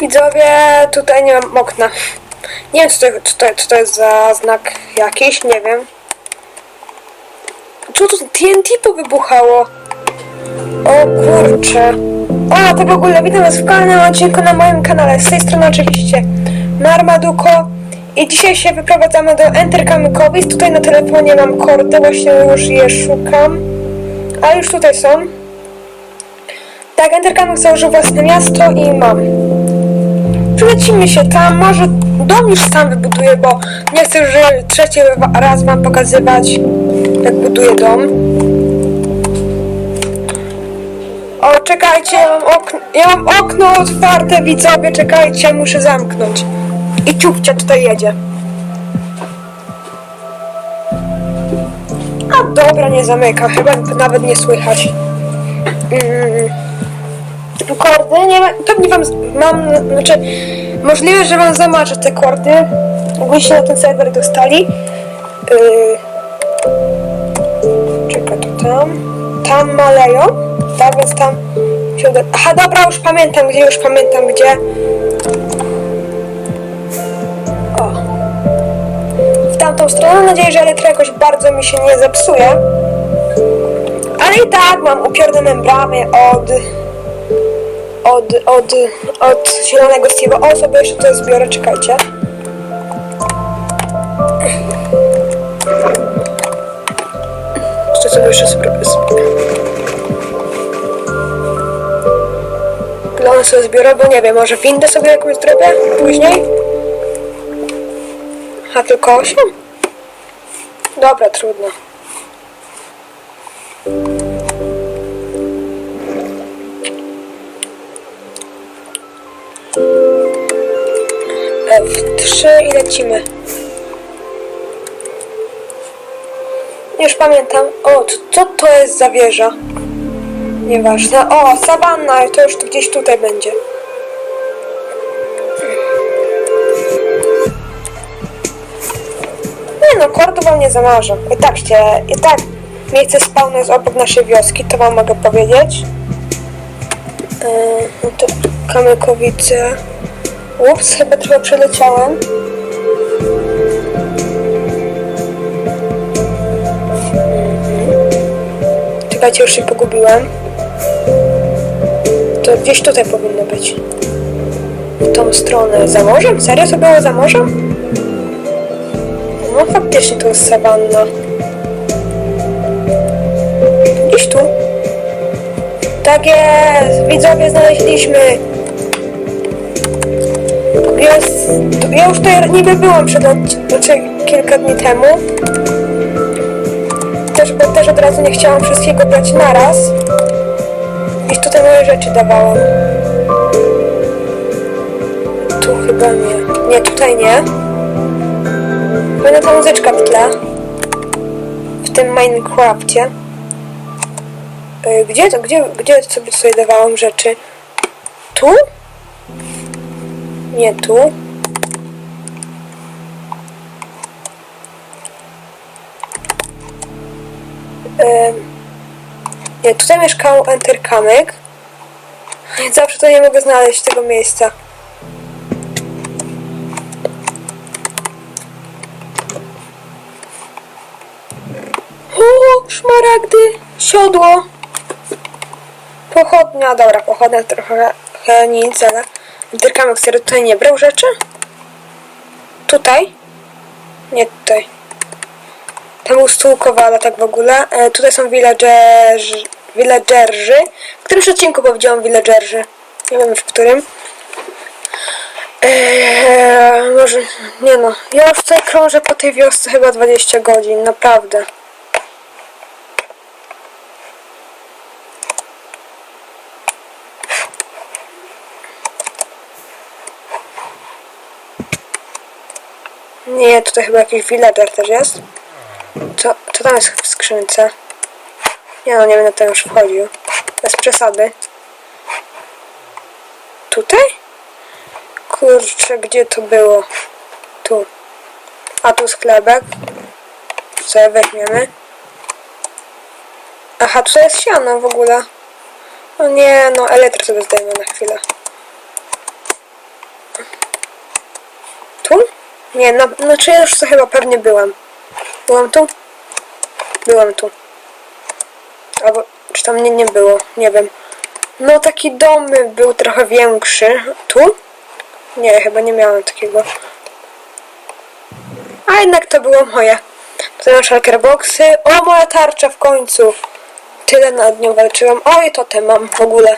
Widzowie, tutaj nie mam okna. Nie wiem, co to, to, to jest za znak jakiś, nie wiem. Co tu TNT powybuchało? O kurcze. O, to w ogóle witam was w kolejnym odcinku na moim kanale. Z tej strony oczywiście Marmaduko. I dzisiaj się wyprowadzamy do Enterkamykowic. Tutaj na telefonie mam kordy, właśnie już je szukam. A już tutaj są. Tak, Enterkamyk założył własne miasto i mam. Przelecimy się tam, może dom już sam wybuduję, bo nie chcę, że trzeci raz wam pokazywać, jak buduję dom. O, czekajcie, ja mam okno, ja mam okno otwarte, widzowie, czekajcie, muszę zamknąć. I ciupcia tutaj jedzie. A dobra, nie zamyka, chyba nawet nie słychać. Mm. Kordy, nie ma, pewnie wam, mam, znaczy, możliwe, że wam zamarzę te kordy, jakbyście na ten serwer dostali. Yy, czekaj, to tam, tam maleją, tak, więc tam się. Aha, dobra, już pamiętam gdzie, już pamiętam gdzie. O. W tamtą stronę, mam nadzieję, że elektra jakoś bardzo mi się nie zepsuje. Ale i tak mam upiorne bramy od od, od, od zielonego Steve'a. O, sobie jeszcze to zbiorę, czekajcie. Jeszcze sobie jeszcze spróbuję. Glony sobie zbiorę, bo nie wiem, może windę sobie jakąś zrobię później? A tylko 8? Dobra, trudno. F3 i lecimy. Już pamiętam. O, co to jest za wieża? Nieważne. O, sawanna, to już gdzieś tutaj będzie. Nie no, kordu wam nie zamarzę. I tak się, i tak miejsce spawnu jest obok naszej wioski, to wam mogę powiedzieć. Yy, no to Kamykowice. Ups, chyba trochę przeleciałem. Czekajcie, już się pogubiłem. To gdzieś tutaj powinno być. W tą stronę. Za morzem? Serio to było za morzem? No faktycznie to jest sawanna. Gdzieś tu. Tak jest! Widzowie znaleźliśmy! Jest, ja już tutaj niby byłam przed, znaczy kilka dni temu. Też, bo też od razu nie chciałam wszystkiego brać naraz. Gdzieś tutaj moje rzeczy dawałam. Tu chyba nie. Nie, tutaj nie. Będę ta muzyczka w tle. W tym Minecrafcie. Y, Gdzie to, gdzie, gdzie sobie tutaj dawałam rzeczy? Tu? Nie tu. Nie, tutaj mieszkał Enterkamyk. Zawsze to nie mogę znaleźć tego miejsca. O, szmaragdy, siodło. Pochodnia, dobra, pochodnia trochę nic, ale Enterkamyk, który tutaj nie brał rzeczy? Tutaj? Nie tutaj. Tam był stół kowala, tak w ogóle. E, tutaj są villagerzy, villagerzy. W którymś odcinku powiedziałam villagerzy. Nie wiem w którym. Eee, może, nie no. Ja już tutaj krążę po tej wiosce chyba 20 godzin, naprawdę. Nie, tutaj chyba jakiś villager też jest. Co, co tam jest w skrzynce? Nie no, nie będę tam już wchodził. Bez przesady. Tutaj? Kurczę, gdzie to było? Tu. A tu sklepek. Co weźmiemy? Aha, tutaj jest siano w ogóle. No nie, no elektryk sobie zdejmę na chwilę. Tu? Nie, ja już to chyba pewnie byłam. Byłam tu? Byłam tu. Albo, czy tam nie, nie było, nie wiem. No taki dom był trochę większy. Tu? Nie, chyba nie miałem takiego. A jednak to było moje. Tutaj mam shulker boxy. O, moja tarcza w końcu. Tyle nad nią walczyłam. O, i totem mam w ogóle.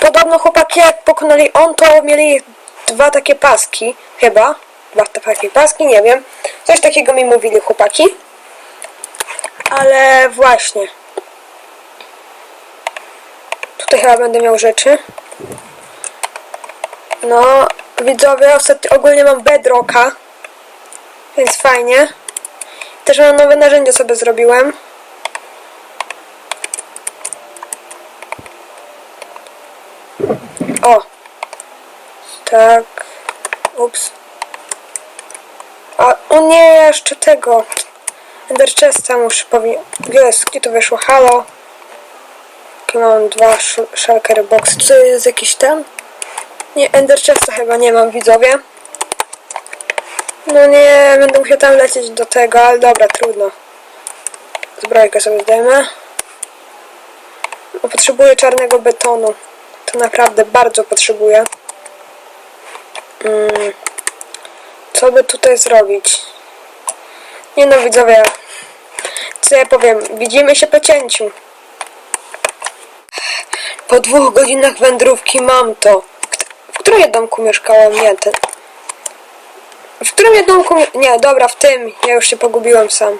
Podobno chłopaki jak pokonali on, to mieli dwa takie paski. Chyba. Dwa takie paski, nie wiem. Coś takiego mi mówili chłopaki. Ale właśnie. Tutaj chyba będę miał rzeczy. No, widzowie, ostatnio ogólnie mam bedrocka. Więc fajnie. Też mam nowe narzędzie sobie zrobiłem. O! Tak. Ups. A, o nie, jeszcze tego. Ender Chesta muszę powiedzieć. Jest, gdzie to wyszło? Halo. Tu mam dwa sh- shulker box. Co jest jakiś ten? Nie, Ender Chesta chyba nie mam, widzowie. No nie, będę musiał tam lecieć do tego, ale dobra, trudno. Zbrojkę sobie zdejmę. No, potrzebuję czarnego betonu. To naprawdę bardzo potrzebuję. Mm. Co by tutaj zrobić? Nie no, widzowie. Co ja powiem? Widzimy się po cięciu. Po dwóch godzinach wędrówki mam to. W którym domku mieszkałam? Nie, ten. W którym domku... Nie, dobra, w tym. Ja już się pogubiłem sam.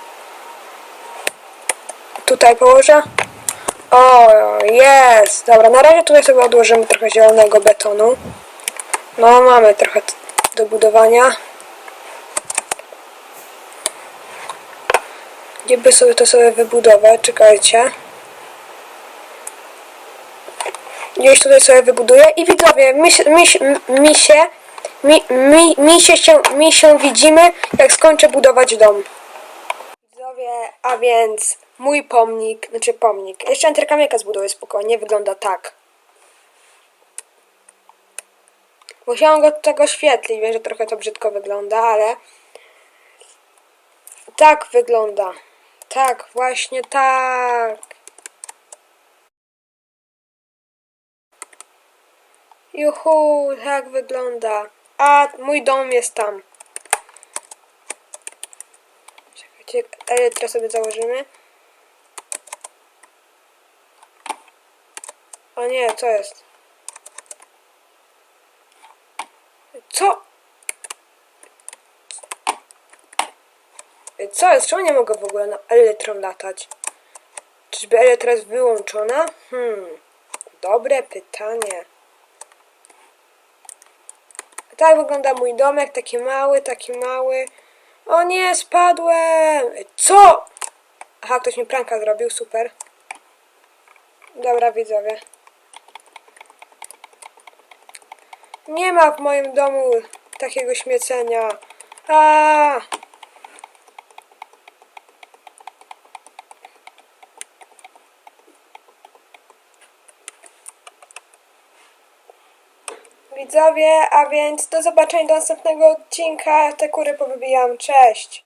Tutaj położę. O, jest. Dobra, na razie tutaj sobie odłożymy trochę zielonego betonu. No, mamy trochę do budowania. Gdzie by sobie to sobie wybudować? Czekajcie. Gdzieś tutaj sobie wybuduję i widzowie, mi, mi, mi się mi, mi, mi, się, mi się widzimy, jak skończę budować dom. Widzowie, a więc mój pomnik, znaczy pomnik, jeszcze enterkamieka zbuduję spokojnie, wygląda tak. Musiałam go tak oświetlić, wiem, że trochę to brzydko wygląda, ale tak wygląda. Tak, właśnie tak. Juhu, tak wygląda. A mój dom jest tam. Czekajcie, elytrę sobie założymy. O nie, co jest? Co? Co jest? Czemu nie mogę w ogóle na elektrą latać? Czyżby elektra jest wyłączona? Hmm, dobre pytanie. Tak wygląda mój domek, taki mały, taki mały. O nie, spadłem! Co? Aha, ktoś mi pranka zrobił, super. Dobra, widzowie. Nie ma w moim domu takiego śmiecenia. A! Widzowie, a więc do zobaczenia do następnego odcinka. Te kury powybijam. Cześć!